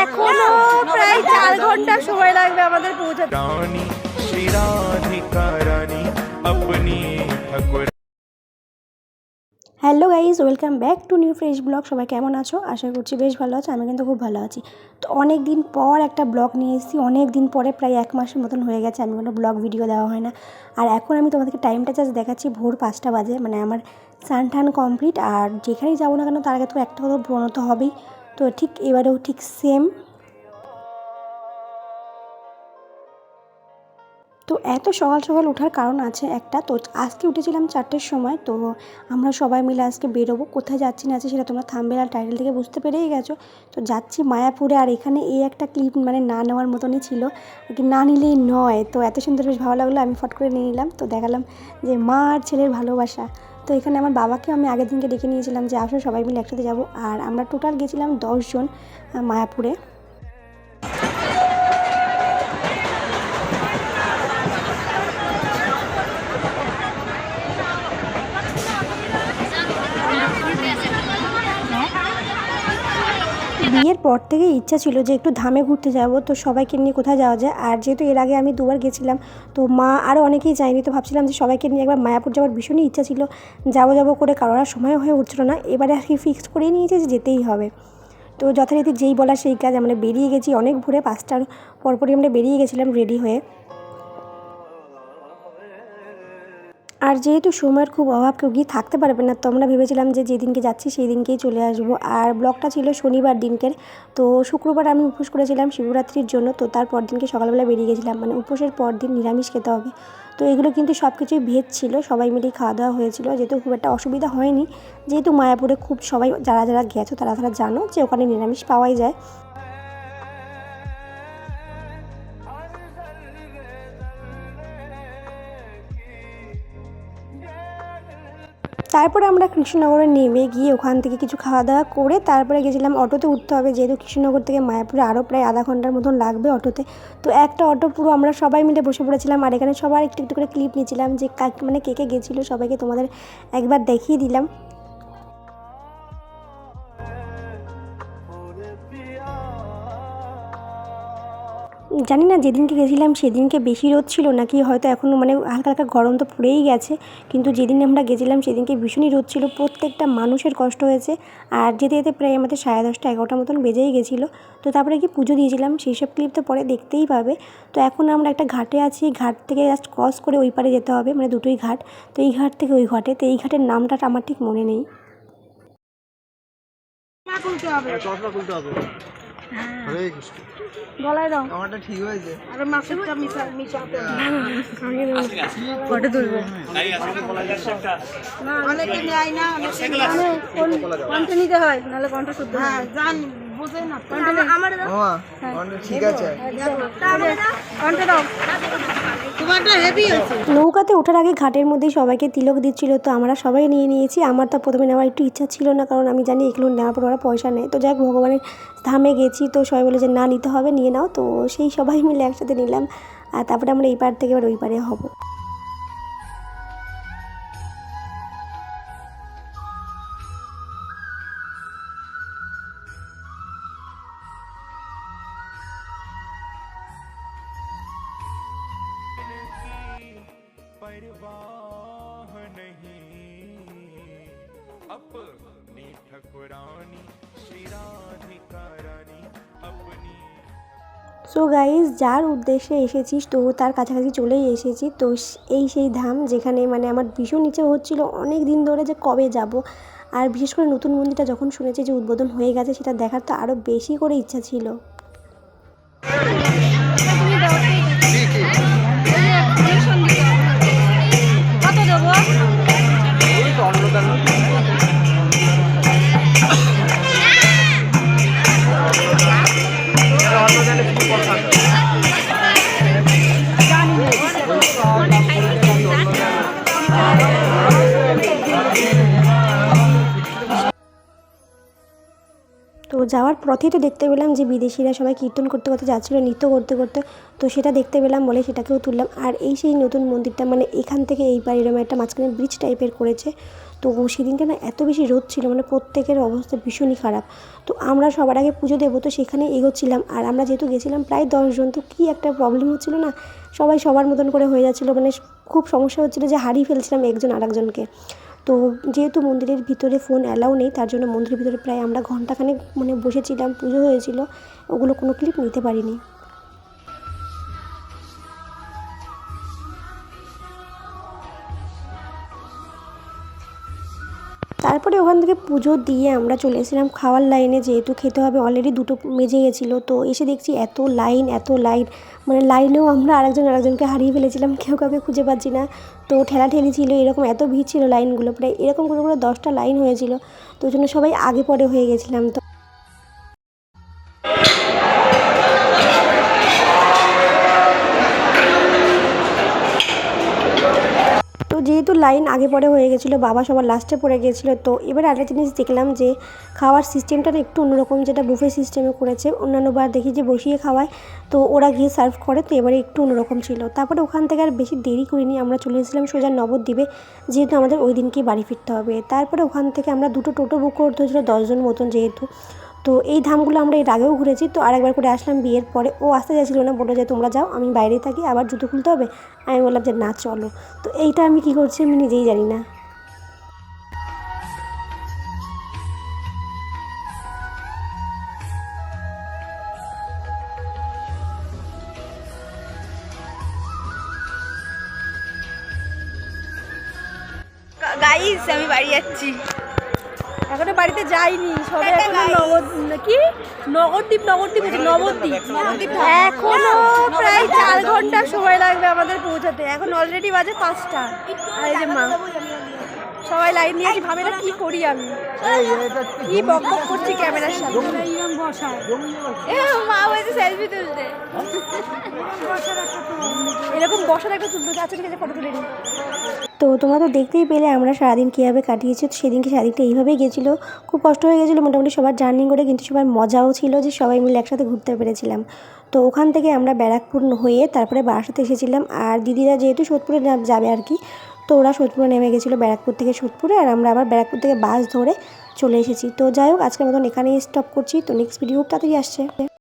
এখনও প্রায় চার ঘণ্টা সময় লাগবে আমাদের পৌঁছাতে। Hello guys welcome back to new fresh blog. সবাই কেমন আছো? আশা করছি বেশ ভালো আছো আমি কিন্তু খুব ভালো আছি। তো অনেক দিন পর একটা ব্লগ নিয়ে এসেছি অনেক দিন পরে প্রায় এক মাসের মতন হয়ে গেছে আমি কোনো ব্লগ ভিডিও দেওয়া হয় না। আর এখন আমি তোমাদেরকে টাইমটা জাস্ট দেখাচ্ছি ভোর পাঁচটা বাজে মানে আমার স্নান টান কমপ্লিট আর যেখানেই যাব না কেন তার আগে তো একটা কথা ভ্রণ তো হবেই। তো ঠিক এবারেও ঠিক সেম তো এত সকাল সকাল ওঠার কারণ আছে একটা। তো আজকে উঠেছিলাম চারটের সময়, তো আমরা সবাই মিলে আজকে বেরোবো। কোথায় যাচ্ছি না যাচ্ছি সেটা তোমরা থাম্বেল আর টাইটেল থেকে বুঝতে পেরেই গেছো। তো যাচ্ছি মায়াপুরে, আর এখানে এই একটা ক্লিপ মানে না নেওয়ার মতনই ছিল। কি না নিলেই নয়। তো এত সুন্দর, বেশ ভালো লাগল। আমি ফট করে নিয়ে নিলাম। তো দেখালাম যে মা আর ছেলের ভালোবাসা। তো এখানে আমার বাবাকে আমি আগের দিনকে ডেকে নিয়েছিলাম যে আসলে সবাই মিলে একসাথে যাব। আর আমরা টোটাল গেছিলাম দশজন মায়াপুরে। বিয়ের পর থেকে ইচ্ছা ছিল যে একটু ধামে ঘুরতে যাব, তো সবাইকে নিয়ে কোথায় যাওয়া যায়? আর যেহেতু এর আগে আমি দুবার গেছিলাম, তো মা আরও অনেকেই যায়নি, তো ভাবছিলাম যে সবাইকে নিয়ে একবার মায়াপুর যাওয়ার ভীষণই ইচ্ছা ছিল। যাব যাব করে কারোর আর সময় হয়ে উঠছিল না, এবারে আর কি ফিক্সড করেই নিয়েছে যে যেতেই হবে। তো যথারীতি যেই বলা সেই কাজ, আমরা বেরিয়ে গেছি অনেক ভোরে, পাঁচটার পরপরই আমরা বেরিয়ে গেছিলাম রেডি হয়ে। আর যেহেতু সময়ের খুব অভাব, কেউ গিয়ে থাকতে পারবে না, তো আমরা ভেবেছিলাম যে যেদিনকে যাচ্ছি সেই দিনকেই চলে আসব। আর ব্লগটা ছিল শনিবার দিনকের, তো শুক্রবার আমি উপোস করেছিলাম শিবরাত্রির জন্য, তো তার পর দিনকে সকালবেলা বেরিয়ে গেছিলাম। মানে উপোসের পর দিন নিরামিষ খেতে হবে। তো এগুলো কিন্তু সব কিছুই ভেজ ছিল, সবাই মিলেই খাওয়া দাওয়া হয়েছিল, যেহেতু খুব একটা অসুবিধা হয়নি। যেহেতু মায়াপুরে খুব সবাই, যারা যারা গেছো তারা তারা জানো যে ওখানে নিরামিষ পাওয়াই যায়। তারপরে আমরা কৃষ্ণনগরে নেমে গিয়ে ওখান থেকে কিছু খাওয়া দাওয়া করে তারপরে গেছিলাম অটোতে উঠতে হবে। যেহেতু কৃষ্ণনগর থেকে মায়াপুরে আরও প্রায় আধা ঘণ্টার মতন লাগবে অটোতে। তো একটা অটো পুরো আমরা সবাই মিলে বসে পড়েছিলাম আর এখানে সবার একটু একটু করে ক্লিপ নিয়েছিলাম যে মানে কে কে গেছিল সবাইকে তোমাদের একবার দেখিয়ে দিলাম। জানি না যেদিনকে গেছিলাম সেদিনকে বেশি রোদ ছিল নাকি হয়তো এখনও মানে হালকা হালকা গরম তো পড়েই গেছে। কিন্তু যেদিন আমরা গেছিলাম সেদিনকে ভীষণই রোদ ছিল প্রত্যেকটা মানুষের কষ্ট হয়েছে। আর যেতে যেতে প্রায় আমাদের সাড়ে দশটা এগারোটার মতন বেজেই গেছিল। তো তারপরে কি পুজো দিয়েছিলাম সেই সব ক্লিপ তো পরে দেখতেই পাবে। তো এখন আমরা একটা ঘাটে আছি ঘাট থেকে জাস্ট ক্রস করে ওই পারে যেতে হবে মানে দুটোই ঘাট। তো এই ঘাট থেকে ওই ঘাটে তো এই ঘাটের নামটা আমার ঠিক মনে নেই। চশমা খুলতে হবে। হরে কৃষ্ণ। গলায় দাও। আমারটা ঠিক হয়েছে। আরে মাছেরটা মিশা মিশাতে ফটো তুলবো। অনেকে নেয় না অনেকে কণ্ঠ নিতে হয় নাহলে কণ্ঠ শুদ্ধ হ্যাঁ জান। বোঝে না। আমার দাও। মামা আমারটা ঠিক আছে। কণ্ঠ দাও তোমারটা হেভি হয়েছে। নৌকাতে ওঠার আগে ঘাটের মধ্যেই সবাইকে তিলক দিচ্ছিল তো আমরা সবাই নিয়ে নিয়েছি। আমার তো প্রথমে নেওয়ার একটু ইচ্ছা ছিল না কারণ আমি জানি এগুলো নেওয়ার পর ওরা পয়সা নেয়। তো যাই ভগবানের ধামে গেছি তো সবাই বলে যে না নিতে হবে নিয়ে নাও। তো সেই সবাই মিলে একসাথে নিলাম। আর তারপরে আমরা এই পার থেকে এবার ওই পারে হব। परवाह नहीं अपनी ठकुरानी श्री राधिका रानी अपनी সো গাইজ যার উদ্দেশ্যে এসেছিস তো তার কাছাকাছি চলেই এসেছি তো স- এই সেই ধাম যেখানে মানে আমার ভীষণ ইচ্ছে হচ্ছিল অনেক দিন ধরে যে কবে যাব আর বিশেষ করে নতুন মন্দিরটা যখন শুনেছি যে উদ্বোধন হয়ে গেছে সেটা দেখার তো আরও বেশি করে ইচ্ছা ছিল যাওয়ার পথেই তো দেখতে পেলাম যে বিদেশিরা সবাই কীর্তন করতে করতে যাচ্ছিল, নৃত্য করতে করতে। তো সেটা দেখতে পেলাম বলে সেটাকেও তুললাম। আর এই সেই নতুন মন্দিরটা মানে এখান থেকে এই পার এরকম একটা মাঝখানে ব্রিজ টাইপের করেছে। তো সেদিনকে না এত বেশি রোদ ছিল মানে প্রত্যেকের অবস্থা ভীষণই খারাপ। তো আমরা সবার আগে পুজো দেবো, তো সেখানে এগোচ্ছিলাম। আর আমরা যেহেতু গেছিলাম প্রায় দশজন তো কী একটা প্রবলেম হচ্ছিল না? সবাই সবার মতন করে হয়ে যাচ্ছিল মানে খুব সমস্যা হচ্ছিল যে হারিয়ে ফেলছিলাম একজন আরেকজনকে। তো যেহেতু মন্দিরের ভিতরে ফোন অ্যালাউ নেই, তার জন্য মন্দিরের ভিতরে প্রায় আমরা ঘন্টাখানেক মানে বসেছিলাম, পুজো হয়েছিল, ওগুলো কোনো ক্লিপ নিতে পারিনি। তারপরে ওখান থেকে পুজো দিয়ে আমরা চলে এসেছিলাম খাওয়ার লাইনে, যেহেতু খেতে হবে অলরেডি দুটো মেজে গেছিল, তো এসে দেখছি এত লাইন এত লাইন মানে লাইনেও আমরা আরেকজন আরেকজনকে হারিয়ে ফেলেছিলাম, কেউ কাউকে খুঁজে পাচ্ছি না। তো ঠেলা ঠেলি ছিল, এরকম এত ভিড় ছিল লাইনগুলো প্রায় এরকম করে করে দশটা লাইন হয়েছিল। তো ওই জন্য সবাই আগে পরে হয়ে গেছিলাম। তো যেহেতু লাইন আগে পরে হয়ে গেছিল, বাবা সবার লাস্টে পড়ে গিয়েছিল তো এবার আরেকটা জিনিস দেখলাম যে খাওয়ার সিস্টেমটা একটু অন্যরকম যেটা বুফে সিস্টেমে করেছে। অন্যান্য বার দেখি যে বসিয়ে খাওয়ায়, তো ওরা গিয়ে সার্ভ করে, তো এবারে একটু অন্যরকম ছিল। তারপরে ওখান থেকে আর বেশি দেরি করিনি, আমরা চলে এসেছিলাম সোজা নবদ্বীপে, যেহেতু আমাদের ওই দিনকেই বাড়ি ফিরতে হবে। তারপরে ওখান থেকে আমরা দুটো টোটো বুক করতে হয়েছিলো, দশজন মতন যেহেতু। তো এই ধামগুলো আমরা এর আগেও ঘুরেছি, তো আরেকবার করে আসলাম বিয়ের পরে। ও আসতে চাইছিল না, বলল যে তোমরা যাও, আমি বাইরেই থাকি, আবার জুতো খুলতে হবে। আমি বললাম যে না, চলো। তো এইটা আমি কী করছি আমি নিজেই জানি না। আমি বাড়ি যাচ্ছি। এখনও বাড়িতে যাইনি সবে এখনও নগদ কি? নগরদ্বীপ নগরদ্বীপ হচ্ছে নবদ্বীপ। এখনও প্রায় চার ঘণ্টা সময় লাগবে আমাদের পৌঁছাতে। এখন অলরেডি বাজে পাঁচটা। আর এই যে মা। সবাই লাইন নিয়েছি ভাবে না কি করি আমি? কি? বক বক করছি ক্যামেরার সামনে? মা বলছে সেলফি তুলতে। এরকম বসার একটা তুলতে। আচ্ছা ঠিক আছে ফটো তুলে নিই। তো তোমরা তো দেখতেই পেলে আমরা সারাদিন কীভাবে কাটিয়েছি, তো সেদিনকে সারাদিনটা এইভাবেই গেছিল। খুব কষ্ট হয়ে গেছিল, মোটামুটি সবার জার্নি করে, কিন্তু সবার মজাও ছিল যে সবাই মিলে একসাথে ঘুরতে পেরেছিলাম। তো ওখান থেকে আমরা ব্যারাকপুর হয়ে তারপরে বারাসাতে এসেছিলাম। আর দিদিরা যেহেতু সোদপুরে যাবে আর কি, তো ওরা সোদপুরে নেমে গেছিল ব্যারাকপুর থেকে সোদপুরে, আর আমরা আবার ব্যারাকপুর থেকে বাস ধরে চলে এসেছি। তো যাই হোক, আজকের মতন এখানেই স্টপ করছি। তো নেক্সট ভিডিও তাড়াতাড়ি আসছে।